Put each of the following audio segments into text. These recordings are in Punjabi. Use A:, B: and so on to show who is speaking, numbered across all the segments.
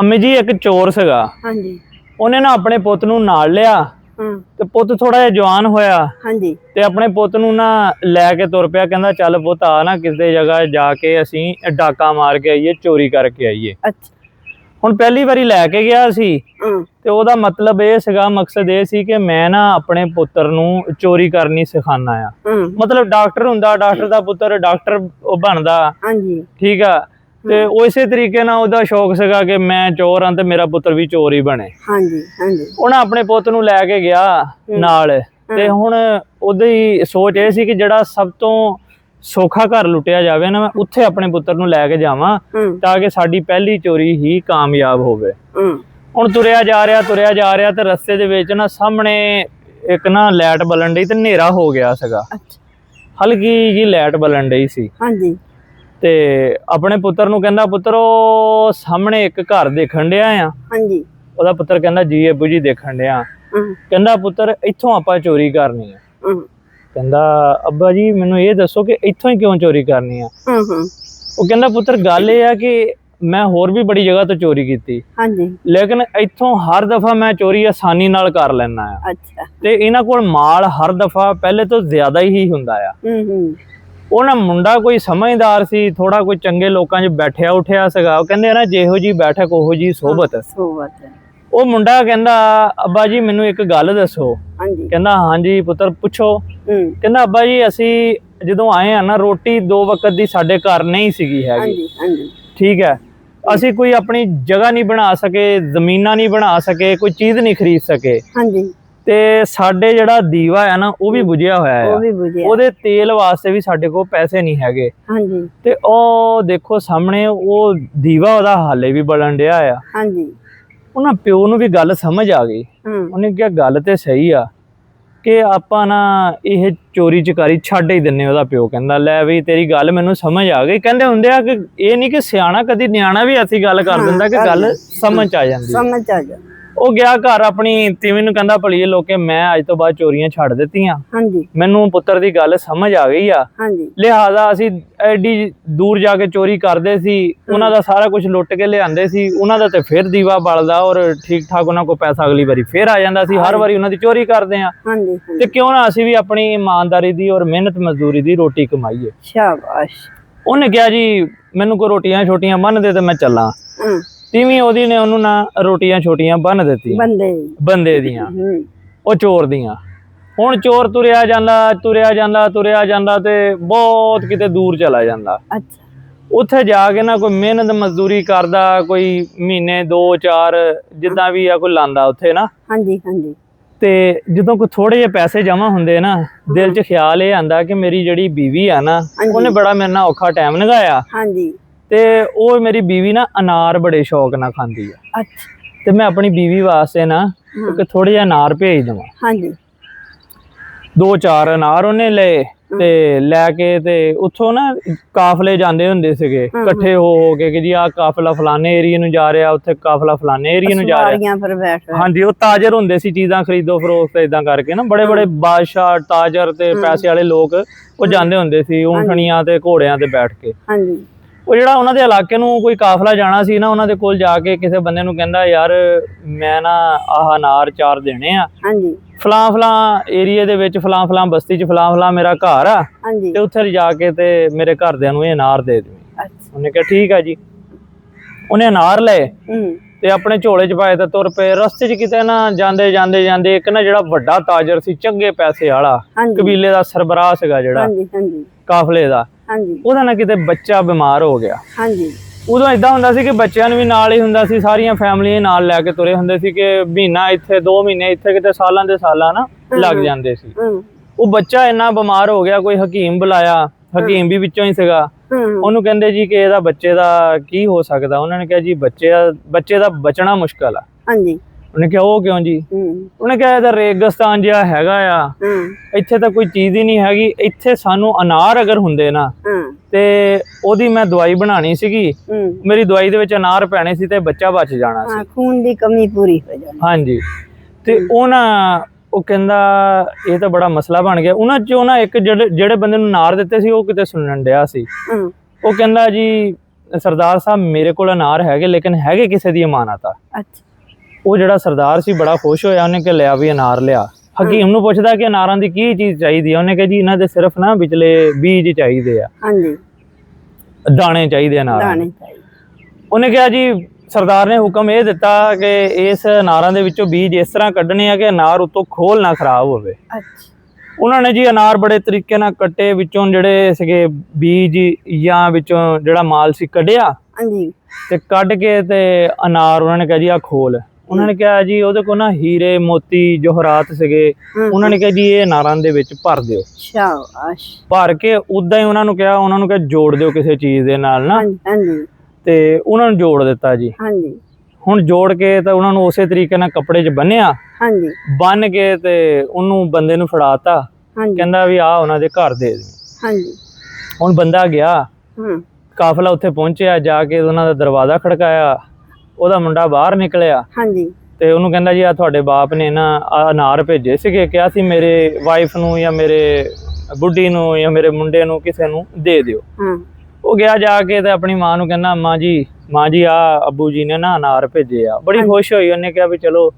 A: ਅੰਮੀ ਜੀ ਇੱਕ ਚੋਰ ਸੀਗਾ।
B: ਹਾਂਜੀ।
A: ਉਹਨੇ ਨਾ ਆਪਣੇ ਪੁੱਤ ਨੂੰ ਨਾਲ ਲਿਆ
B: ਹਾਂ।
A: ਤੇ ਪੁੱਤ ਥੋੜਾ ਜਿਹਾ ਜਵਾਨ ਹੋਇਆ
B: ਹਾਂਜੀ।
A: ਤੇ ਆਪਣੇ ਪੁੱਤ ਨੂੰ ਨਾ ਲੈ ਕੇ ਤੁਰ ਪਿਆ ਕਹਿੰਦਾ ਚੱਲ ਪੁੱਤ ਆ ਨਾ ਕਿਸੇ ਜਗ੍ਹਾ ਜਾ ਕੇ ਅਸੀਂ ਡਾਕਾ ਮਾਰ ਕੇ ਆਈਏ ਚੋਰੀ ਕਰਕੇ ਆਈਏ।
B: ਅੱਛਾ।
A: ਹੁਣ ਪਹਿਲੀ ਵਾਰੀ ਲੈ ਕੇ ਗਿਆ ਸੀ ਤੇ ਉਹਦਾ ਮਤਲਬ ਇਹ ਸੀਗਾ ਮਕਸਦ ਇਹ ਸੀ ਕਿ ਮੈਂ ਨਾ ਆਪਣੇ ਪੁੱਤਰ ਨੂੰ ਚੋਰੀ ਕਰਨੀ ਸਿਖਾਣਾ ਆ। ਮਤਲਬ ਡਾਕਟਰ ਹੁੰਦਾ ਡਾਕਟਰ ਦਾ ਪੁੱਤਰ ਡਾਕਟਰ ਉਹ ਬਣਦਾ।
B: ਹਾਂਜੀ।
A: ਠੀਕ ਆ। ਤੇ ਉਹ ਇਸੇ ਤਰੀਕੇ ਨਾਲ ਉਹਦਾ ਸ਼ੌਕ ਸੀਗਾ ਕਿ ਮੈਂ ਚੋਰ ਹਾਂ ਤੇ ਮੇਰਾ ਪੁੱਤਰ ਵੀ ਚੋਰ ਹੀ ਬਣੇ।
B: ਹਾਂਜੀ ਹਾਂਜੀ।
A: ਉਹਨਾਂ ਆਪਣੇ ਪੁੱਤ ਨੂੰ ਲੈ ਕੇ ਗਿਆ ਨਾਲ ਤੇ ਹੁਣ ਉਹਦੀ ਸੋਚ ਇਹ ਸੀ ਕਿ ਜਿਹੜਾ ਸਭ ਤੋਂ ਸੌਖਾ ਘਰ ਲੁੱਟਿਆ ਜਾਵੇ ਨਾ ਮੈਂ ਉੱਥੇ ਆਪਣੇ ਪੁੱਤਰ ਨੂੰ ਲੈ ਕੇ ਜਾਵਾਂ ਤਾਂ ਕਿ ਸਾਡੀ ਪਹਿਲੀ ਚੋਰੀ ਹੀ ਕਾਮਯਾਬ ਹੋਵੇ। ਹੁਣ ਤੁਰਿਆ ਜਾ ਰਿਹਾ ਤੁਰਿਆ ਜਾ ਰਿਹਾ ਤੇ ਰਸਤੇ ਦੇ ਵਿੱਚ ਨਾ ਸਾਹਮਣੇ ਇੱਕ ਨਾ ਲਾਈਟ ਬਲਣ ਡਈ ਤੇ ਹਨੇਰਾ ਹੋ ਗਿਆ ਸੀਗਾ। ਹਲਕੀ ਜੀ ਲਾਈਟ ਬਲਣ ਡਈ ਸੀ।
B: ਹਾਂਜੀ।
A: ਤੇ ਆਪਣੇ ਪੁੱਤਰ ਨੂੰ ਕਹਿੰਦਾ ਪੁੱਤਰ ਉਹ ਸਾਹਮਣੇ ਇੱਕ ਘਰ ਦੇਖਣ ਡਿਆ ਆ।
B: ਹਾਂਜੀ।
A: ਉਹਦਾ ਪੁੱਤਰ ਕਹਿੰਦਾ ਜੀ ਅੱਬੂ ਜੀ ਦੇਖਣ ਡਿਆ। ਕਹਿੰਦਾ ਪੁੱਤਰ ਇੱਥੋਂ ਆਪਾਂ ਚੋਰੀ ਕਰਨੀ ਆ। ਕਹਿੰਦਾ ਅੱਬਾ ਜੀ ਮੈਨੂੰ ਇਹ ਦੱਸੋ ਕਿ ਇੱਥੋਂ ਹੀ ਕਿਉਂ ਚੋਰੀ ਕਰਨੀ ਆ? ਉਹ ਕਹਿੰਦਾ ਪੁੱਤਰ ਗੱਲ ਇਹ ਆ ਕਿ ਮੈਂ ਹੋਰ ਵੀ ਬੜੀ ਜਗ੍ਹਾ ਤੋਂ ਚੋਰੀ ਕੀਤੀ।
B: ਹਾਂਜੀ।
A: ਲੇਕਿਨ ਇੱਥੋਂ ਹਰ ਦਫਾ ਮੈਂ ਚੋਰੀ ਆਸਾਨੀ ਨਾਲ ਕਰ ਲੈਣਾ ਆ।
B: ਅੱਛਾ।
A: ਤੇ ਇਹਨਾਂ ਕੋਲ ਮਾਲ ਹਰ ਦਫਾ ਪਹਿਲੇ ਤੋਂ ਜ਼ਿਆਦਾ ਹੀ ਹੁੰਦਾ ਆ।
B: ਹੂੰ ਹੂੰ।
A: ਉਹ ਨਾ ਮੁੰਡਾ ਕੋਈ ਸਮਝਦਾਰ ਸੀ ਥੋੜਾ ਕੋਈ ਚੰਗੇ ਲੋਕਾਂ 'ਚ ਬੈਠਿਆ ਉਠਿਆ ਸੀਗਾ ਉਹ ਕਹਿੰਦੇ ਨਾ ਜਿਹੋ ਜੀ ਬੈਠਕ ਉਹੋ ਜੀ ਸੋਬਤ ਉਹ ਮੁੰਡਾ ਕਹਿੰਦਾ ਅੱਬਾ ਜੀ ਮੈਨੂੰ ਇੱਕ ਗੱਲ ਦੱਸੋ।
B: ਹਾਂਜੀ।
A: ਕਹਿੰਦਾ ਹਾਂਜੀ ਪੁੱਤਰ ਪੁੱਛੋ। ਕਹਿੰਦਾ ਅੱਬਾ ਜੀ ਅਸੀਂ ਜਦੋਂ ਆਏ ਆ ਨਾ ਰੋਟੀ ਦੋ ਵਕਤ ਦੀ ਸਾਡੇ ਘਰ ਨਹੀਂ ਸੀਗੀ ਹੈਗੀ।
B: ਹਾਂਜੀ ਹਾਂਜੀ।
A: ਠੀਕ ਹੈ। ਅਸੀਂ ਕੋਈ ਆਪਣੀ ਜਗ੍ਹਾ ਨਹੀਂ ਬਣਾ ਸਕੇ ਜ਼ਮੀਨਾਂ ਨਹੀਂ ਬਣਾ ਸਕੇ ਕੋਈ ਚੀਜ਼ ਨਹੀਂ ਖਰੀਦ ਸਕੇ।
B: ਹਾਂਜੀ।
A: ਤੇ ਸਾਡੇ ਜਿਹੜਾ ਦੀਵਾ ਹੈ ਨਾ ਉਹ ਵੀ ਬੁਝਿਆ ਹੋਇਆ
B: ਉਹ
A: ਹੈ
B: ਵੀ ਬੁਝਿਆ।
A: ਉਹਦੇ ਤੇਲ ਵਾਸਤੇ ਵੀ ਸਾਡੇ ਕੋਲ ਪੈਸੇ ਨਹੀਂ ਹੈਗੇ।
B: ਹਾਂਜੀ।
A: ਤੇ ਉਹ ਦੇਖੋ ਸਾਹਮਣੇ ਉਹ ਦੀਵਾ ਉਹਦਾ ਹਾਲੇ ਵੀ ਬਲਣ ਡਿਆ ਆ।
B: ਹਾਂਜੀ।
A: ਉਹਨਾਂ ਪਿਓ ਨੂੰ ਵੀ ਗੱਲ ਸਮਝ ਆ ਗਈ। ਉਹਨੇ ਕਿਹਾ ਗੱਲ ਤੇ ਸਹੀ ਆ ਕਿ ਆਪਾਂ ਨਾ ਇਹ ਚੋਰੀ ਚਕਾਰੀ ਛੱਡ ਹੀ ਦਿੰਨੇ ਉਹਦਾ ਪਿਓ ਕਹਿੰਦਾ ਲੈ ਵੀ ਤੇਰੀ ਗੱਲ ਮੈਨੂੰ ਸਮਝ ਆ ਗਈ। ਕਹਿੰਦੇ ਹੁੰਦੇ ਆ ਕਿ ਇਹ ਨਹੀਂ ਕਿ ਸਿਆਣਾ ਕਦੀ ਨਿਆਣਾ ਵੀ ਐਸੀ ਗੱਲ ਕਰ ਦਿੰਦਾ ਕਿ ਗੱਲ ਸਮਝ ਆ ਜਾਂਦੀ
B: ਸਮਝ ਆ ਜਾ
A: ਉਹ ਗਿਆ ਘਰ ਆਪਣੀ ਤੀਵੀਂ ਨੂੰ ਕਹਿੰਦਾ ਭਲੀਏ ਲੋਕੇ ਮੈਂ ਅੱਜ ਤੋਂ ਬਾਅਦ ਚੋਰੀਆਂ ਛੱਡ ਦਿੱਤੀਆਂ।
B: ਹਾਂਜੀ।
A: ਮੈਨੂੰ ਪੁੱਤਰ ਦੀ ਗੱਲ ਸਮਝ ਆ ਗਈ ਆ।
B: ਹਾਂਜੀ।
A: ਲਿਹਾਜ਼ਾ ਅਸੀਂ ਐਡੀ ਦੂਰ ਜਾ ਕੇ ਚੋਰੀ ਕਰਦੇ ਸੀ ਉਹਨਾਂ ਦਾ ਸਾਰਾ ਕੁਝ ਲੁੱਟ ਕੇ ਲਿਆਂਦੇ ਸੀ ਉਹਨਾਂ ਦਾ ਤੇ ਫਿਰ ਦੀਵਾ ਬਲਦਾ ਔਰ ਠੀਕ ਠਾਕ ਉਹਨਾਂ ਕੋਲ ਪੈਸਾ ਅਗਲੀ ਵਾਰੀ ਫਿਰ ਆ ਜਾਂਦਾ ਸੀ ਹਰ ਵਾਰੀ ਉਹਨਾਂ ਦੀ ਚੋਰੀ ਕਰਦੇ ਆ।
B: ਹਾਂਜੀ
A: ਤੇ ਕਿਉਂ ਨਾ ਅਸੀਂ ਵੀ ਆਪਣੀ ਇਮਾਨਦਾਰੀ ਦੀ ਔਰ ਮਿਹਨਤ ਮਜ਼ਦੂਰੀ ਦੀ ਰੋਟੀ ਕਮਾਈਏ।
B: ਸ਼ਾਬਾਸ਼।
A: ਉਹਨੇ ਕਿਹਾ ਜੀ ਮੈਨੂੰ ਕੋਈ ਰੋਟੀਆਂ ਛੋਟੀਆਂ ਬੰਨ ਦੇ ਤੇ ਮੈਂ ਚੱਲਾਂ। ਤੀਵੀਂ ਉਹਦੀ ਨੇ ਉਹਨੂੰ ਨਾ ਰੋਟੀਆਂ ਛੋਟੀਆਂ ਬੰਨ ਦਿੱਤੀਆਂ।
B: ਬੰਦੇ।
A: ਬੰਦੇ ਦੀਆਂ।
B: ਹੂੰ।
A: ਉਹ ਚੋਰ ਦੀਆਂ। ਹੁਣ ਚੋਰ ਤੁਰਿਆ ਜਾਂਦਾ ਤੁਰਿਆ ਜਾਂਦਾ ਤੁਰਿਆ ਜਾਂਦਾ ਤੇ ਬਹੁਤ ਕਿਤੇ ਦੂਰ ਚਲਾ ਜਾਂਦਾ।
B: ਅੱਛਾ।
A: ਉੱਥੇ ਜਾ ਕੇ ਨਾ ਕੋਈ ਮਿਹਨਤ ਮਜ਼ਦੂਰੀ ਕਰਦਾ ਕੋਈ ਮਹੀਨੇ 2 4 ਜਿੱਦਾਂ ਵੀ ਆ ਕੋਈ ਲਾਂਦਾ ਉੱਥੇ ਨਾ।
B: ਹਾਂਜੀ ਹਾਂਜੀ।
A: ਤੇ ਜਦੋਂ ਕੋਈ ਥੋੜੇ ਜਿਹੇ ਪੈਸੇ ਜਮਾ ਹੁੰਦੇ ਨਾ ਦਿਲ 'ਚ ਖਿਆਲ ਇਹ ਆਂਦਾ ਕਿ ਮੇਰੀ ਜਿਹੜੀ ਬੀਵੀ ਆ ਨਾ ਉਹਨੇ ਬੜਾ ਮੇਰੇ ਨਾਲ ਔਖਾ ਟਾਈਮ ਲੰਘਾਇਆ।
B: ਹਾਂਜੀ।
A: ਤੇ ਉਹ ਮੇਰੀ ਬੀਵੀ ਨਾ ਅਨਾਰ ਬੜੇ ਸ਼ੌਕ ਨਾਲ ਖਾਂਦੀ ਆ।
B: ਅੱਛਾ।
A: ਤੇ ਮੈਂ ਆਪਣੀ ਬੀਵੀ ਵਾਸਤੇ ਨਾ ਇੱਕ ਥੋੜੇ ਜਿਹਾ ਅਨਾਰ ਭੇਜ ਦਵਾਂ।
B: ਹਾਂਜੀ।
A: ਦੋ ਚਾਰ ਅਨਾਰ ਉਹਨੇ ਲਏ ਤੇ ਲੈ ਕੇ ਤੇ ਉੱਥੋਂ ਨਾ ਕਾਫਲੇ ਜਾਂਦੇ ਹੁੰਦੇ ਸੀਗੇ। ਇਕੱਠੇ ਹੋ ਹੋ ਕੇ ਕਿ ਜੀ ਆਹ ਕਾਫਲਾ ਫਲਾਣੇ ਏਰੀਏ ਨੂੰ ਜਾ ਰਿਹਾ ਉੱਥੇ ਕਾਫਲਾ ਫਲਾਣੇ ਏਰੀਏ ਨੂੰ ਜਾ ਰਿਹਾ।
B: ਬੈਠ
A: ਹਾਂਜੀ ਉਹ ਤਾਜਰ ਹੁੰਦੇ ਸੀ ਚੀਜ਼ਾਂ ਖਰੀਦੋ ਫਰੋਖਤ ਇਦਾਂ ਕਰਕੇ ਨਾ। ਬੜੇ ਬੜੇ ਬਾਦਸ਼ਾਹ ਤਾਜਰ ਤੇ ਪੈਸੇ ਵਾਲੇ ਲੋਕ ਉਹ ਜਾਂਦੇ ਹੁੰਦੇ ਸੀ ਊਂਠਣੀਆਂ ਤੇ ਘੋੜਿਆਂ ਤੇ ਬੈਠ ਕੇ।
B: ਹਾਂਜੀ।
A: ਉਹ ਜਿਹੜਾ ਉਹਨਾਂ ਦੇ ਇਲਾਕੇ ਨੂੰ ਕੋਈ ਕਾਫਲਾ ਜਾਣਾ ਸੀ ਨਾ ਉਹਨਾਂ ਦੇ ਕੋਲ ਜਾ ਕੇ ਕਿਸੇ ਬੰਦੇ ਨੂੰ ਕਹਿੰਦਾ ਯਾਰ ਮੈਂ ਨਾ ਆਹ ਅਨਾਰ ਚਾਰ ਦੇਣੇ ਆ।
B: ਹਾਂਜੀ।
A: ਫਲਾਂ ਫਲਾਂ ਏਰੀਏ ਦੇ ਵਿੱਚ ਫਲਾਂ ਫਲਾਂ ਬਸਤੀ 'ਚ ਫਲਾਂ ਫਲਾਂ ਮੇਰਾ ਘਰ ਆ। ਤੇ ਉੱਥੇ ਜਾ ਕੇ ਤੇ ਮੇਰੇ ਘਰਦਿਆਂ ਨੂੰ ਇਹ ਅਨਾਰ ਦੇ
B: ਅੱਛਾ।
A: ਉਹਨੇ ਕਿਹਾ ਠੀਕ ਆ ਜੀ। ਉਹਨੇ ਅਨਾਰ ਲਏ ਤੇ ਆਪਣੇ ਝੋਲੇ 'ਚ ਪਾਏ ਤੇ ਤੁਰ ਪਏ। ਰਸਤੇ 'ਚ ਕਿਤੇ ਨਾ ਜਾਂਦੇ ਜਾਂਦੇ ਜਾਂਦੇ ਇੱਕ ਨਾ ਜਿਹੜਾ ਵੱਡਾ ਤਾਜਰ ਸੀ ਚੰਗੇ ਪੈਸੇ ਵਾਲਾ ਕਬੀਲੇ ਦਾ ਸਰਬਰਾਹ ਸੀਗਾ ਜਿਹੜਾ
B: ਹਾਂਜੀ ਹਾਂਜੀ।
A: ਕਾਫਲੇ ਦਾ।
B: ਹਾਂਜੀ।
A: ਉਹਦਾ ਨਾ ਕਿਤੇ ਬੱਚਾ ਬਿਮਾਰ ਹੋ ਗਿਆ।
B: ਹਾਂਜੀ।
A: ਉਦੋਂ ਇਦਾਂ ਹੁੰਦਾ ਸੀ ਕਿ ਬੱਚਿਆਂ ਨੂੰ ਵੀ ਨਾਲ ਹੀ ਹੁੰਦਾ ਸੀ ਸਾਰੀਆਂ ਫੈਮਲੀਆਂ ਨਾਲ ਲੈ ਕੇ ਤੁਰੇ ਹੁੰਦੇ ਸੀ ਕਿ ਮਹੀਨਾ ਇੱਥੇ 2 ਮਹੀਨੇ ਇੱਥੇ ਕਿਤੇ ਸਾਲਾਂ ਦੇ ਸਾਲਾਂ ਨਾ ਲੱਗ ਜਾਂਦੇ ਸੀ। ਉਹ ਬੱਚਾ ਇੰਨਾ ਬਿਮਾਰ ਹੋ ਗਿਆ ਕੋਈ ਹਕੀਮ ਬੁਲਾਇਆ ਹਕੀਮ ਵੀ ਵਿੱਚੋਂ ਹੀ ਸੀਗਾ। ਉਹਨੂੰ ਕਹਿੰਦੇ ਜੀ ਕਿ ਇਹਦਾ ਬੱਚੇ ਦਾ ਕੀ ਹੋ ਸਕਦਾ? ਉਹਨਾਂ ਨੇ ਕਿਹਾ ਜੀ ਬੱਚੇ ਬੱਚੇ ਦਾ ਬਚਣਾ ਮੁਸ਼ਕਲ ਆ।
B: ਹਾਂਜੀ।
A: ਉਹਨੇ ਕਿਹਾ ਉਹ ਕਿਉਂ ਜੀ? ਉਹਨੇ ਕਿਹਾ ਇਹਦਾ ਰੇਗਿਸਤਾਨ ਜਿਹਾ ਹੈਗਾ ਆ। ਇੱਥੇ ਤਾਂ ਕੋਈ ਚੀਜ਼ ਹੀ ਨਹੀਂ ਹੈਗੀ। ਇੱਥੇ ਸਾਨੂੰ ਅਨਾਰ ਅਗਰ ਹੁੰਦੇ ਨਾ ਤੇ ਉਹਦੀ ਮੈਂ ਦਵਾਈ ਬਣਾਣੀ ਸੀਗੀ। ਮੇਰੀ ਦਵਾਈ ਦੇ ਵਿੱਚ ਅਨਾਰ ਪੈਣੇ ਸੀ ਤੇ ਬੱਚਾ ਬਚ ਜਾਣਾ ਸੀ।
B: ਖੂਨ ਦੀ ਕਮੀ ਪੂਰੀ ਹੋ ਜਾਣੀ।
A: ਹਾਂਜੀ। ਤੇ ਉਹ ਨਾ ਉਹ ਕਹਿੰਦਾ ਇਹ ਤਾਂ ਬੜਾ ਮਸਲਾ ਬਣ ਗਿਆ। ਉਹਨਾਂ ਚੋਂ ਨਾ ਇੱਕ ਜਿਹੜੇ ਬੰਦੇ ਨੂੰ ਨਾਰ ਦਿੱਤੇ ਸੀ ਉਹ ਕਿਤੇ ਸੁਣਨ ਡਿਆ ਸੀ। ਉਹ ਕਹਿੰਦਾ ਜੀ ਸਰਦਾਰ ਸਾਹਿਬ ਮੇਰੇ ਕੋਲ ਅਨਾਰ ਹੈਗੇ ਲੇਕਿਨ ਹੈਗੇ ਕਿਸੇ ਦੀ ਅਮਾਨਤ ਆ।
B: ਅੱਛਾ।
A: ਉਹ ਜਿਹੜਾ ਸਰਦਾਰ ਸੀ ਬੜਾ ਖੁਸ਼ ਹੋਇਆ ਉਹਨੇ ਕਿ ਲਿਆ ਵੀ ਅਨਾਰ ਲਿਆ। ਹਕੀਮ ਨੂੰ ਪੁੱਛਦਾ ਕਿ ਅਨਾਰਾਂ ਦੀ ਕੀ ਚੀਜ਼ ਚਾਹੀਦੀ ਆ? ਉਹਨੇ ਕਿਹਾ ਜੀ ਇਹਨਾਂ ਦੇ ਸਿਰਫ ਨਾ ਵਿਚਲੇ ਬੀਜ ਚਾਹੀਦੇ ਆ।
B: ਹਾਂਜੀ।
A: ਦਾਣੇ ਚਾਹੀਦੇ ਆ ਅਨਾਰਾਂ
B: ਦਾਣੇ ਚਾਹੀਦੇ।
A: ਉਹਨੇ ਕਿਹਾ ਜੀ ਸਰਦਾਰ ਨੇ ਹੁਕਮ ਇਹ ਦਿੱਤਾ ਕਿ ਇਸ ਅਨਾਰਾਂ ਦੇ ਵਿੱਚੋਂ ਬੀਜ ਇਸ ਤਰ੍ਹਾਂ ਕੱਢਣੇ ਆ ਕਿ ਅਨਾਰ ਉਤੋਂ ਖੋਲ ਨਾ ਖਰਾਬ ਹੋਵੇ।
B: ਅੱਛਾ।
A: ਉਹਨਾਂ ਨੇ ਜੀ ਅਨਾਰ ਬੜੇ ਤਰੀਕੇ ਨਾਲ ਕੱਟੇ ਵਿੱਚੋਂ ਜਿਹੜੇ ਸੀਗੇ ਬੀਜ ਜਾਂ ਵਿੱਚੋਂ ਜਿਹੜਾ ਮਾਲ ਸੀ ਕੱਢਿਆ
B: ਹਾਂਜੀ।
A: ਤੇ ਕੱਢ ਕੇ ਤੇ ਅਨਾਰ ਉਹਨਾਂ ਨੇ ਕਿਹਾ ਜੀ ਆ ਖੋਲ। ਉਹਨਾਂ ਨੇ ਕਿਹਾ ਜੀ ਉਹਦੇ ਕੋਲ ਨਾ ਹੀਰੇ ਮੋਤੀ ਜੋਹਰਾਤ ਸੀਗੇ। ਉਹਨਾਂ ਨੇ ਕਿਹਾ ਜੀ ਇਹ ਅਨਾਰਾਂ ਦੇ ਵਿੱਚ ਭਰ ਦਿਓ।
B: ਸ਼ਾਬਾਸ਼।
A: ਭਰ ਕੇ ਉਦਾਂ ਹੀ ਉਹਨਾਂ ਨੂੰ ਕਿਹਾ ਉਹਨਾਂ ਨੂੰ ਕਿਹਾ ਜੋੜ ਦਿਓ ਕਿਸੇ ਚੀਜ਼ ਦੇ ਨਾਲ ਨਾ।
B: ਹਾਂਜੀ
A: ਤੇ ਉਹਨਾਂ ਨੂੰ ਜੋੜ ਦਿੱਤਾ ਜੀ।
B: ਹਾਂਜੀ।
A: ਹੁਣ ਜੋੜ ਕੇ ਤਾਂ ਉਹਨਾਂ ਨੂੰ ਉਸੇ ਤਰੀਕੇ ਨਾਲ ਕੱਪੜੇ 'ਚ ਬੰਨਿਆ।
B: ਹਾਂਜੀ।
A: ਬੰਨ ਕੇ ਤੇ ਉਹਨੂੰ ਬੰਦੇ ਨੂੰ ਫੜਾਤਾ। ਕਹਿੰਦਾ ਵੀ ਆ ਉਹਨਾਂ ਦੇ ਘਰ ਦੇ ਦੇ
B: ਹਾਂਜੀ।
A: ਹੁਣ ਬੰਦਾ ਗਿਆ। ਕਾਫਲਾ ਉੱਥੇ ਪਹੁੰਚਿਆ ਜਾ ਕੇ ਉਹਨਾਂ ਦਾ ਦਰਵਾਜ਼ਾ ਖੜਕਾਇਆ। ਉਹਦਾ ਮੁੰਡਾ ਬਾਹਰ ਨਿਕਲਿਆ।
B: ਹਾਂਜੀ।
A: ਤੇ ਉਹਨੂੰ ਕਹਿੰਦਾ ਜੀ ਆ ਤੁਹਾਡੇ ਬਾਪ ਨੇ ਨਾ ਅਨਾਰ ਭੇਜੇ ਸੀਗੇ। ਕਿਹਾ ਸੀ ਮੇਰੇ ਵਾਈਫ ਨੂੰ ਜਾਂ ਮੇਰੇ ਬੁੱਢੀ ਨੂੰ ਜਾਂ ਮੇਰੇ ਮੁੰਡੇ ਨੂੰ ਕਿਸੇ ਨੂੰ ਦੇ ਦਿਓ।
B: ਹਾਂ।
A: ਉਹ ਗਿਆ ਜਾ ਕੇ ਤੇ ਆਪਣੀ ਮਾਂ ਨੂੰ ਕਹਿੰਦਾ ਮਾਂ ਜੀ ਮਾਂ ਜੀ ਆ ਅੱਬੂ ਜੀ ਨੇ ਨਾ ਅਨਾਰ ਭੇਜੇ ਆ। ਬੜੀ ਖੁਸ਼ ਹੋਈ। ਉਹਨੇ ਕਿਹਾ ਵੀ ਚਲੋ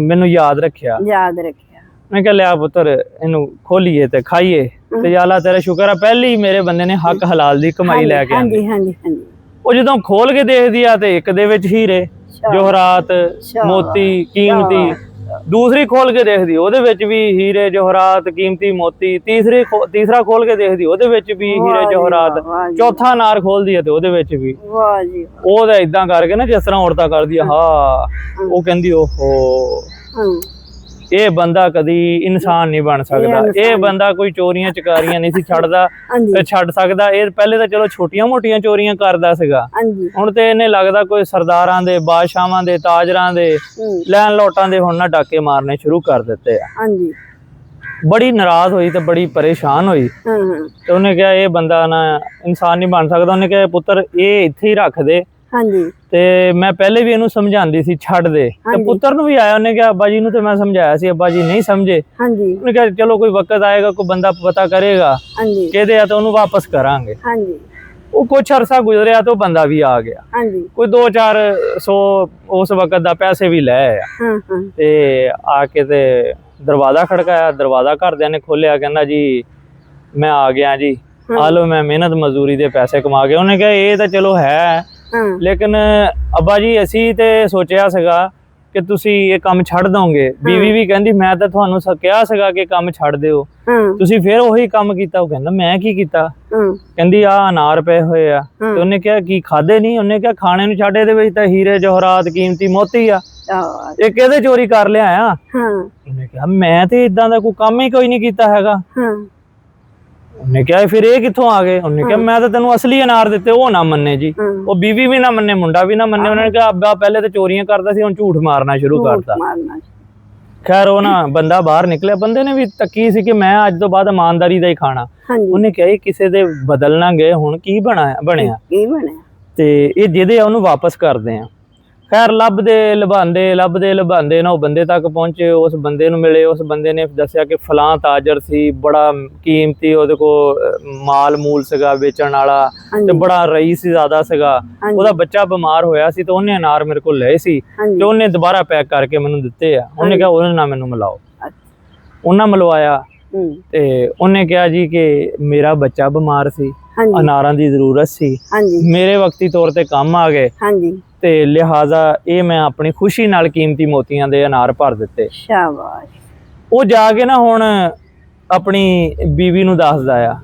A: ਮੈਨੂੰ ਯਾਦ ਰੱਖਿਆ।
B: ਯਾਦ ਰੱਖਿਆ।
A: ਮੈਂ ਕਿਹਾ ਲਿਆ ਪੁੱਤਰ ਇਹਨੂੰ ਖੋਲੀਏ ਤੇ ਖਾਈਏ। ਤੇ ਯਾ ਅੱਲਾ ਤੇਰਾ ਸ਼ੁਕਰ ਆ। ਪਹਿਲੀ ਮੇਰੇ ਬੰਦੇ ਨੇ ਹੱਕ ਹਲਾਲ ਦੀ ਕਮਾਈ ਲੈ ਕੇ ਆਂਦੀ।
B: ਹਾਂਜੀ ਹਾਂਜੀ ਹਾਂਜੀ।
A: ਉਹ ਜਦੋਂ ਖੋਲ ਕੇ ਦੇਖਦੀ ਆ ਤੇ ਇੱਕ ਦੇ ਵਿੱਚ ਹੀਰੇ ਜੋਹਰਾਤ ਮੋਤੀ ਕੀਮਤੀ। ਦੂਸਰੀ ਖੋਲ ਕੇ ਦੇਖਦੀ ਉਹਦੇ ਵਿੱਚ ਵੀ ਹੀਰੇ ਜੋਹਰਾਤ ਕੀਮਤੀ ਮੋਤੀ। ਤੀਸਰੀ ਤੀਸਰਾ ਖੋਲ ਕੇ ਦੇਖਦੀ ਉਹਦੇ ਵਿੱਚ ਵੀ ਹੀਰੇ ਜੋਹਰਾਤ। ਚੌਥਾ ਨਾਰ ਖੋਲਦੀ ਹੈ ਤੇ ਉਹਦੇ ਵਿੱਚ ਵੀ।
B: ਵਾਹ ਜੀ। ਵਾਹ।
A: ਉਹ ਤਾਂ ਇਦਾਂ ਕਰਕੇ ਨਾ ਜਿਸ ਤਰ੍ਹਾਂ ਔਰਤਾਂ ਕਰਦੀ ਆ ਹਾਂ ਉਹ ਕਹਿੰਦੀ ਓਹੋ। ਇਹ ਬੰਦਾ ਕਦੀ ਇਨਸਾਨ ਨਹੀਂ ਬਣ ਸਕਦਾ। ਇਹ ਬੰਦਾ ਕੋਈ ਚੋਰੀਆਂ ਚਕਾਰੀਆਂ ਨਹੀਂ ਸੀ ਛੱਡਦਾ ਛੱਡ ਸਕਦਾ। ਇਹ ਪਹਿਲੇ ਤਾਂ ਚਲੋ ਛੋਟੀਆਂ-ਮੋਟੀਆਂ ਚੋਰੀਆਂ ਕਰਦਾ ਸੀਗਾ। ਹੁਣ ਤੇ ਇਹਨੇ ਲੱਗਦਾ ਕੋਈ ਸਰਦਾਰਾਂ ਦੇ ਬਾਦਸ਼ਾਹਾਂ ਦੇ ਤਾਜਰਾਂ ਦੇ ਲੈਣ ਲੋਟਾਂ ਦੇ ਹੁਣ ਨਾ ਡਾਕੇ ਮਾਰਨੇ ਸ਼ੁਰੂ ਕਰ ਦਿੱਤੇ ਆ।
B: ਹਾਂਜੀ।
A: ਬੜੀ ਨਾਰਾਜ਼ ਹੋਈ ਤੇ ਬੜੀ ਪਰੇਸ਼ਾਨ ਹੋਈ। ਤੇ ਉਹਨੇ ਕਿਹਾ ਇਹ ਬੰਦਾ ਨਾ ਇਨਸਾਨ ਨਹੀਂ ਬਣ ਸਕਦਾ। ਉਹਨੇ ਕਿਹਾ ਪੁੱਤਰ ਇਹ ਇੱਥੇ ਹੀ ਰੱਖ ਦੇ।
B: ਹਾਂਜੀ।
A: ਤੇ ਮੈਂ ਪਹਿਲੇ ਵੀ ਇਹਨੂੰ ਸਮਝਾਉਂਦੀ ਸੀ ਛੱਡ ਦੇ। ਤੇ। ਪੁੱਤਰ ਨੂੰ ਵੀ ਆਇਆ ਉਹਨੇ ਕਿਹਾ ਅੱਬਾ ਜੀ ਨੂੰ ਤੇ ਮੈਂ ਸਮਝਾਇਆ ਸੀ ਅੱਬਾ ਜੀ ਨਹੀਂ ਸਮਝੇ।
B: ਹਾਂਜੀ।
A: ਉਹਨੇ ਕਿਹਾ ਚਲੋ ਕੋਈ ਵਕਤ ਆਏਗਾ ਕੋਈ ਬੰਦਾ ਪਤਾ ਕਰੇਗਾ
B: ਹਾਂਜੀ।
A: ਕਿਹਦੇ ਆ ਤਾਂ ਉਹਨੂੰ ਵਾਪਸ ਕਰਾਂਗੇ।
B: ਹਾਂਜੀ।
A: ਉਹ ਕੁਛ ਅਰਸਾ ਗੁਜ਼ਰਿਆ ਤੇ ਉਹ ਬੰਦਾ ਵੀ ਆ ਗਿਆ।
B: ਹਾਂਜੀ।
A: ਕੋਈ 2-400 ਉਸ ਵਕਤ ਦਾ ਪੈਸੇ ਵੀ ਲੈ ਆਇਆ।
B: ਹਾਂ ਹਾਂ।
A: ਤੇ ਆ ਕੇ ਤੇ ਦਰਵਾਜ਼ਾ ਖੜਕਾਇਆ ਦਰਵਾਜ਼ਾ ਘਰਦਿਆਂ ਨੇ ਖੋਲਿਆ ਕਹਿੰਦਾ ਜੀ ਮੈਂ ਆ ਗਿਆ ਜੀ। ਆ ਮੈਂ ਮਿਹਨਤ ਮਜ਼ਦੂਰੀ ਦੇ ਪੈਸੇ ਕਮਾ ਕੇ। ਉਹਨੇ ਕਿਹਾ ਇਹ ਤਾਂ ਚਲੋ ਹਾਂ ਲੇਕਿਨ ਅੱਬਾ ਜੀ ਅਸੀਂ ਤੇ ਸੋਚਿਆ ਸੀਗਾ ਕਿ ਤੁਸੀਂ ਇਹ ਕੰਮ ਛੱਡ ਦੋਗੇ। ਬੀਵੀ ਵੀ ਕਹਿੰਦੀ ਮੈਂ ਤਾਂ ਤੁਹਾਨੂੰ ਕਿਹਾ ਸੀਗਾ ਕਿ ਕੰਮ ਛੱਡ ਦਿਓ। ਤੁਸੀਂ ਫਿਰ ਉਹੀ ਕੰਮ ਕੀਤਾ। ਉਹ ਕਹਿੰਦਾ ਮੈਂ ਕੀ ਕੀਤਾ? ਕਹਿੰਦੀ ਆ ਅਨਾਰ ਪਏ ਹੋਏ ਆ। ਤੇ ਉਹਨੇ ਕਿਹਾ ਕੀ ਖਾਦੇ ਨਹੀਂ? ਉਹਨੇ ਕਿਹਾ ਖਾਣੇ ਨੂੰ ਛੱਡ ਇਹਦੇ ਵਿੱਚ ਤਾਂ ਹੀਰੇ ਜਵਾਹਰਾਤ ਕੀਮਤੀ ਮੋਤੀ ਆ। ਇਹ ਕਿਹਦੇ ਚੋਰੀ ਕਰ ਲਿਆ ਆ
B: ਹਾਂ।
A: ਉਹਨੇ ਕਿਹਾ ਮੈਂ ਤੇ ਇਦਾਂ ਦਾ ਕੋਈ ਕੰਮ ਹੀ ਕੋਈ ਨਹੀਂ ਕੀਤਾ ਹੈਗਾ।
B: ਹਾਂ।
A: ਉਹਨੇ ਕਿਹਾ ਫਿਰ ਇਹ ਕਿੱਥੋਂ ਆ ਗਏ? ਉਹਨੇ ਕਿਹਾ ਮੈਂ ਤਾਂ ਤੈਨੂੰ ਅਸਲੀ ਅਨਾਰ ਦਿੱਤੇ ਉਹ ਨਾ ਮੰਨੇ ਜੀ। ਉਹ ਬੀਵੀ ਵੀ ਨਾ ਮੰਨੇ ਮੁੰਡਾ ਵੀ ਨਾ ਮੰਨੇ। ਉਹਨਾਂ ਨੇ ਕਿਹਾ ਅੱਬਾ ਪਹਿਲੇ ਤਾਂ ਚੋਰੀਆਂ ਕਰਦਾ ਸੀ ਹੁਣ ਝੂਠ ਮਾਰਨਾ ਸ਼ੁਰੂ ਕਰਤਾ। ਖੈਰ ਉਹ ਨਾ ਬੰਦਾ ਬਾਹਰ ਨਿਕਲਿਆ। ਬੰਦੇ ਨੇ ਵੀ ਤੱਕੀ ਸੀ ਕਿ ਮੈਂ ਅੱਜ ਤੋਂ ਬਾਅਦ ਇਮਾਨਦਾਰੀ ਦਾ ਹੀ ਖਾਣਾ। ਉਹਨੇ ਕਿਹਾ ਇਹ ਕਿਸੇ ਦੇ ਬਦਲ ਨਾ ਗਏ ਹੁਣ ਕੀ ਬਣਾ ਬਣਿਆ?
B: ਕੀ ਬਣਿਆ?
A: ਤੇ ਇਹ ਜਿਹਦੇ ਆ ਉਹਨੂੰ ਵਾਪਸ ਕਰਦੇ ਆ। ਖੈਰ ਲੱਭਦੇ ਲਭਾਉਂਦੇ ਲੱਭਦੇ ਲਭਾਉਂਦੇ ਨਾ ਉਹ ਬੰਦੇ ਤੱਕ ਪਹੁੰਚੇ ਉਸ ਬੰਦੇ ਨੂੰ ਮਿਲੇ ਉਸ ਬੰਦੇ ਨੇ ਦੱਸਿਆ ਕਿ ਫਲਾਂ ਤਾਜਰ ਸੀ ਬੜਾ ਕੀਮਤੀ ਉਹਦੇ ਕੋ ਮਾਲ ਮੂਲ ਸੀਗਾ ਵੇਚਣ ਵਾਲਾ ਤੇ ਬੜਾ ਰਈਸ ਜ਼ਿਆਦਾ ਸੀਗਾ। ਉਹਦਾ ਬੱਚਾ ਬਿਮਾਰ ਹੋਇਆ ਸੀ ਤੇ ਉਹਨੇ ਅਨਾਰ ਮੇਰੇ ਕੋਲ ਲਏ ਸੀ ਤੇ ਉਹਨੇ ਦੁਬਾਰਾ ਪੈਕ ਕਰਕੇ ਮੈਨੂੰ ਦਿੱਤੇ ਆ। ਉਹਨੇ ਕਿਹਾ ਉਹਨੇ ਨਾਲ ਮੈਨੂੰ ਮਿਲਾਓ। ਉਹਨਾਂ ਮਿਲਵਾਇਆ ਤੇ ਉਹਨੇ ਕਿਹਾ ਜੀ ਕਿ ਮੇਰਾ ਬੱਚਾ ਬਿਮਾਰ ਸੀ ਅਨਾਰਾਂ ਦੀ ਜ਼ਰੂਰਤ ਸੀ। ਮੇਰੇ ਵਕਤੀ ਤੌਰ ਤੇ ਕੰਮ ਆ ਗਏ।
B: ਹਾਂਜੀ।
A: ਤੇ ਲਿਹਾਜ਼ਾ ਇਹ ਮੈਂ ਆਪਣੀ ਖੁਸ਼ੀ ਨਾਲ ਕੀਮਤੀ ਮੋਤੀਆਂ ਦੇ ਅਨਾਰ ਭਰ ਦਿੱਤੇ।
B: ਸ਼ਾਬਾਸ਼।
A: ਉਹ ਜਾ ਕੇ ਨਾ ਹੁਣ ਆਪਣੀ ਬੀਵੀ ਨੂੰ ਦੱਸਦਾ ਆ।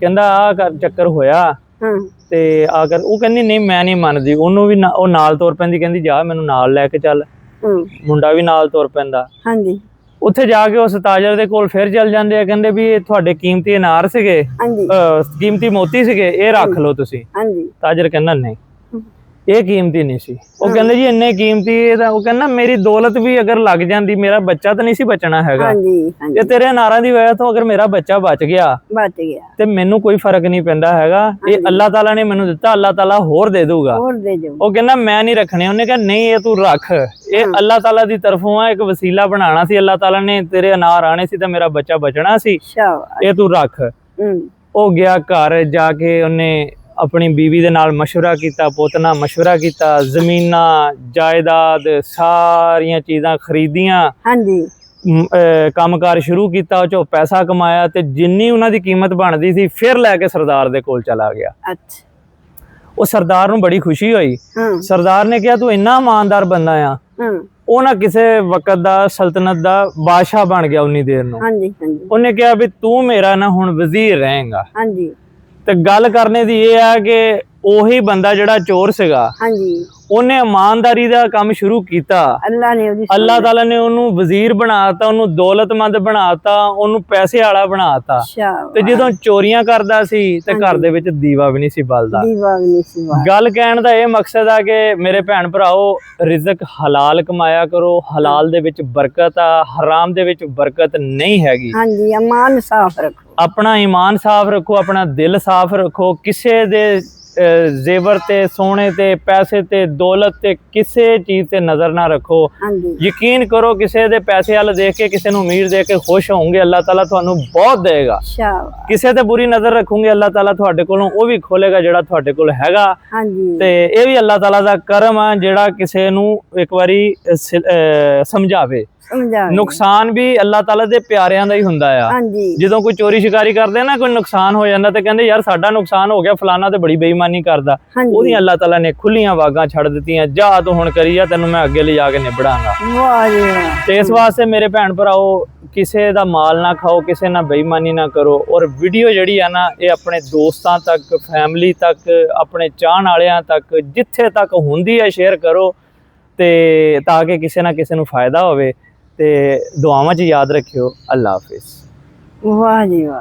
A: ਕਹਿੰਦਾ ਆ ਚੱਕਰ ਹੋਇਆ। ਤੇ ਆ ਕਰ ਉਹ ਕਹਿੰਦੀ ਨਹੀਂ ਮੈਂ ਨਹੀਂ ਮੰਨਦੀ। ਉਹਨੂੰ ਵੀ ਉਹ ਨਾਲ ਤੁਰ ਪੈਂਦੀ ਕਹਿੰਦੀ ਜਾ ਮੈਨੂੰ ਨਾਲ ਲੈ ਕੇ ਚੱਲ। ਮੁੰਡਾ ਵੀ ਨਾਲ ਤੁਰ ਪੈਂਦਾ।
B: ਹਾਂਜੀ।
A: ਉੱਥੇ ਜਾ ਕੇ ਉਸ ਤਾਜਰ ਦੇ ਕੋਲ ਫਿਰ ਚੱਲ ਜਾਂਦੇ ਆ। ਕਹਿੰਦੇ ਵੀ ਇਹ ਤੁਹਾਡੇ ਕੀਮਤੀ ਅਨਾਰ ਸੀਗੇ।
B: ਹਾਂਜੀ।
A: ਕੀਮਤੀ ਮੋਤੀ ਸੀਗੇ ਇਹ ਰੱਖ ਲਓ ਤੁਸੀਂ।
B: ਹਾਂਜੀ।
A: ਤਾਜਰ ਕਹਿੰਦਾ ਨਹੀਂ। ਇਹ ਕੀਮਤੀ ਨਹੀਂ ਸੀ। ਉਹ ਕਹਿੰਦੇ ਜੀ ਇੰਨੇ ਕੀਮਤੀ ਇਹ ਤਾਂ ਉਹ ਕਹਿੰਦਾ ਮੇਰੀ ਦੌਲਤ ਵੀ ਅਗਰ ਲੱਗ ਜਾਂਦੀ ਮੇਰਾ ਬੱਚਾ ਤਾਂ ਨਹੀਂ ਸੀ ਬਚਣਾ ਹੈਗਾ।
B: ਹਾਂਜੀ ਹਾਂਜੀ।
A: ਇਹ ਤੇਰੇ ਅਨਾਰਾਂ ਦੀ ਵਜ੍ਹਾ ਤੋਂ ਅਗਰ ਮੇਰਾ ਬੱਚਾ ਬਚ ਗਿਆ
B: ਬਚ ਗਿਆ।
A: ਤੇ ਮੈਨੂੰ ਕੋਈ ਫ਼ਰਕ ਨਹੀਂ ਪੈਂਦਾ ਹੈਗਾ। ਇਹ ਅੱਲਾਹ ਤਾਲਾ ਨੇ ਮੈਨੂੰ ਦਿੱਤਾ ਅੱਲਾਹ ਤਾਲਾ ਹੋਰ ਦੇ ਦੂਗਾ
B: ਹੋਰ ਦੇ ਦਿਓ।
A: ਉਹ ਕਹਿੰਦਾ ਮੈਂ ਨਹੀਂ ਰੱਖਣੇ। ਉਹਨੇ ਕਿਹਾ ਨਹੀਂ ਇਹ ਤੂੰ ਰੱਖ। ਇਹ ਅੱਲਾਹ ਤਾਲਾ ਦੀ ਤਰਫੋਂ ਆ ਇੱਕ ਵਸੀਲਾ ਬਣਾਉਣਾ ਸੀ। ਅੱਲਾਹ ਤਾਲਾ ਨੇ ਤੇਰੇ ਅਨਾਰ ਆਣੇ ਸੀ ਤਾਂ ਮੇਰਾ ਬੱਚਾ ਬਚਣਾ ਸੀ।
B: ਸ਼ਾਬਾਸ਼।
A: ਇਹ ਤੂੰ ਰੱਖ।
B: ਹਮ
A: ਉਹ ਗਿਆ ਘਰ ਜਾ ਕੇ ਉਹਨੇ ਆਪਣੀ ਬੀਵੀ ਦੇ ਨਾਲ مشورہ ਕੀਤਾ ਪੁੱਤ ਨਾਲ مشورہ ਕੀਤਾ ਜ਼ਮੀਨਾਂ ਜਾਇਦਾਦ ਸਾਰੀਆਂ ਚੀਜ਼ਾਂ ਖਰੀਦੀਆਂ
B: ਹਾਂਜੀ
A: ਮ, ਅਹ, ਕੰਮਕਾਰ ਸ਼ੁਰੂ ਕੀਤਾ ਉਹ ਚੋਂ ਪੈਸਾ ਕਮਾਇਆ ਤੇ ਜਿੰਨੀ ਉਹਨਾਂ ਦੀ ਕੀਮਤ ਬਣਦੀ ਸੀ ਫਿਰ ਲੈ ਕੇ ਸਰਦਾਰ ਦੇ ਕੋਲ ਚਲਾ ਗਿਆ
B: ਅੱਛਾ
A: ਉਹ ਸਰਦਾਰ ਨੂੰ ਬੜੀ ਖੁਸ਼ੀ ਹੋਈ
B: ਹਾਂ
A: ਸਰਦਾਰ ਨੇ ਕਿਹਾ ਤੂੰ ਇੰਨਾ ਇਮਾਨਦਾਰ ਬੰਦਾ ਆ
B: ਹਾਂ
A: ਉਹ ਨਾ ਕਿਸੇ ਵਕਤ ਦਾ ਸਲਤਨਤ ਦਾ ਬਾਦਸ਼ਾਹ ਬਣ ਗਿਆ ਉਨੀ ਦੇਰ ਨੂੰ
B: ਹਾਂਜੀ ਹਾਂਜੀ
A: ਉਹਨੇ ਕਿਹਾ ਵੀ ਤੂੰ ਮੇਰਾ ਨਾ ਹੁਣ ਵਜ਼ੀਰ ਰਹੇਂਗਾ
B: ਹਾਂਜੀ
A: ਤੇ ਗੱਲ ਕਰਨੇ ਦੀ ਇਹ ਆ ਕਿ ਉਹੀ ਬੰਦਾ ਜਿਹੜਾ ਚੋਰ ਸੀਗਾ
B: ਹਾਂਜੀ।
A: ਉਹਨੇ ਇਮਾਨਦਾਰੀ ਦਾ ਕੰਮ ਸ਼ੁਰੂ ਕੀਤਾ।
B: ਅੱਲਾ ਨੇ ਉਹਦੀ
A: ਅੱਲਾਹ ਤਾਲਾ ਨੇ ਉਹਨੂੰ ਵਜ਼ੀਰ ਬਣਾਤਾ ਉਹਨੂੰ ਦੌਲਤਮੰਦ ਬਣਾਤਾ ਉਹਨੂੰ ਪੈਸੇ ਵਾਲਾ ਬਣਾਤਾ ਤੇ ਜਦੋਂ ਚੋਰੀਆਂ ਕਰਦਾ ਸੀ ਤੇ ਘਰ ਦੇ ਵਿੱਚ ਦੀਵਾ ਵੀ ਨਹੀਂ ਸੀ ਬਲਦਾ।
B: ਦੀਵਾ ਵੀ ਨਹੀਂ ਸੀ।
A: ਗੱਲ ਕਹਿਣ ਦਾ ਇਹ ਮਕਸਦ ਆ ਕਿ ਮੇਰੇ ਭੈਣ ਭਰਾਓ ਰਿਜ਼ਕ ਹਲਾਲ ਕਮਾਇਆ ਕਰੋ ਹਲਾਲ ਦੇ ਵਿੱਚ ਬਰਕਤ ਆ ਹਰਾਮ ਦੇ ਵਿੱਚ ਬਰਕਤ ਨਹੀਂ ਹੈਗੀ।
B: ਹਾਂਜੀ ਅਮਾਨ ਸਾਫ਼ ਰੱਖੋ।
A: ਆਪਣਾ ਈਮਾਨ ਸਾਫ਼ ਰੱਖੋ ਆਪਣਾ ਦਿਲ ਸਾਫ਼ ਰੱਖੋ ਕਿਸੇ ਦੇ ਜ਼ੇਵਰ ਤੇ ਸੋਨੇ ਤੇ ਪੈਸੇ ਤੇ ਦੌਲਤ ਤੇ ਕਿਸੇ ਚੀਜ਼ ਤੇ ਨਜ਼ਰ ਨਾ ਰੱਖੋ। ਯਕੀਨ ਕਰੋ ਕਿਸੇ ਦੇ ਪੈਸੇ ਵੱਲ ਦੇਖ ਕੇ ਕਿਸੇ ਨੂੰ ਅਮੀਰ ਦੇਖ ਕੇ ਖੁਸ਼ ਹੋਵੋਗੇ ਅੱਲਾਹ ਤਾਲਾ ਤੁਹਾਨੂੰ ਬਹੁਤ ਦੇਗਾ
B: ਸ਼ਾਬਾਸ਼।
A: ਕਿਸੇ ਤੇ ਬੁਰੀ ਨਜ਼ਰ ਰੱਖੋਗੇ ਅੱਲਾਹ ਤਾਲਾ ਤੁਹਾਡੇ ਕੋਲੋਂ ਉਹ ਵੀ ਖੋਲੇਗਾ ਜਿਹੜਾ ਤੁਹਾਡੇ ਕੋਲ ਹੈਗਾ। ਤੇ ਇਹ ਵੀ ਅੱਲਾਹ ਤਾਲਾ ਦਾ ਕਰਮ ਆ ਜਿਹੜਾ ਕਿਸੇ ਨੂੰ ਇੱਕ ਵਾਰੀ ਅਹ, ਸਿ- ਅਹ, ਸਮਝਾਵੇ ਨੁਕਸਾਨ ਵੀ ਅੱਲਾਹ ਤਾਲਾ ਦੇ ਪਿਆਰਿਆਂ ਦਾ ਹੀ ਹੁੰਦਾ ਆ।
B: ਹਾਂਜੀ।
A: ਜਦੋਂ ਕੋਈ ਚੋਰੀ ਸ਼ਿਕਾਰੀ ਕਰਦੇ ਨਾ ਕੋਈ ਨੁਕਸਾਨ ਹੋ ਜਾਂਦਾ ਤੇ ਕਹਿੰਦੇ ਯਾਰ ਸਾਡਾ ਨੁਕਸਾਨ ਹੋ ਗਿਆ ਫਲਾਣਾ ਤੇ ਬੜੀ ਬੇਈਮਾਨੀ ਕਰਦਾ।
B: ਹਾਂਜੀ।
A: ਉਹਦੀਆਂ ਅੱਲਾਹ ਤਾਲਾ ਨੇ ਖੁੱਲੀਆਂ ਵਾਗਾਂ ਛੱਡ ਦਿੱਤੀਆਂ ਜਾ ਤੂੰ ਹੁਣ ਕਰੀ ਜਾ ਤੈਨੂੰ ਮੈਂ ਅੱਗੇ ਲਿਜਾ ਕੇ ਨਿਬੜਾਂਗਾ।
B: ਵਾਹ ਜੀ ਵਾਹ
A: ਤੇ ਇਸ ਵਾਸਤੇ ਮੇਰੇ ਭੈਣ ਭਰਾਓ ਕਿਸੇ ਦਾ ਮਾਲ ਨਾ ਖਾਓ ਕਿਸੇ ਨਾਲ ਬੇਈਮਾਨੀ ਨਾ ਕਰੋ ਔਰ ਵੀਡੀਓ ਜਿਹੜੀ ਆ ਨਾ ਇਹ ਆਪਣੇ ਦੋਸਤਾਂ ਤੱਕ ਫੈਮਿਲੀ ਤੱਕ ਆਪਣੇ ਚਾਹਣ ਵਾਲਿਆਂ ਤੱਕ ਜਿੱਥੇ ਤੱਕ ਹੁੰਦੀ ਹੈ ਸ਼ੇਅਰ ਕਰੋ ਤੇ ਤਾਂ ਕਿ ਕਿਸੇ ਨਾ ਕਿਸੇ ਨੂੰ ਫਾਇਦਾ ਹੋਵੇ। ਤੇ ਦੁਆਵਾਂ 'ਚ ਯਾਦ ਰੱਖਿਓ। ਅੱਲਾ ਹਾਫਿਜ਼।
B: ਵਾਹ ਜੀ ਵਾਹ।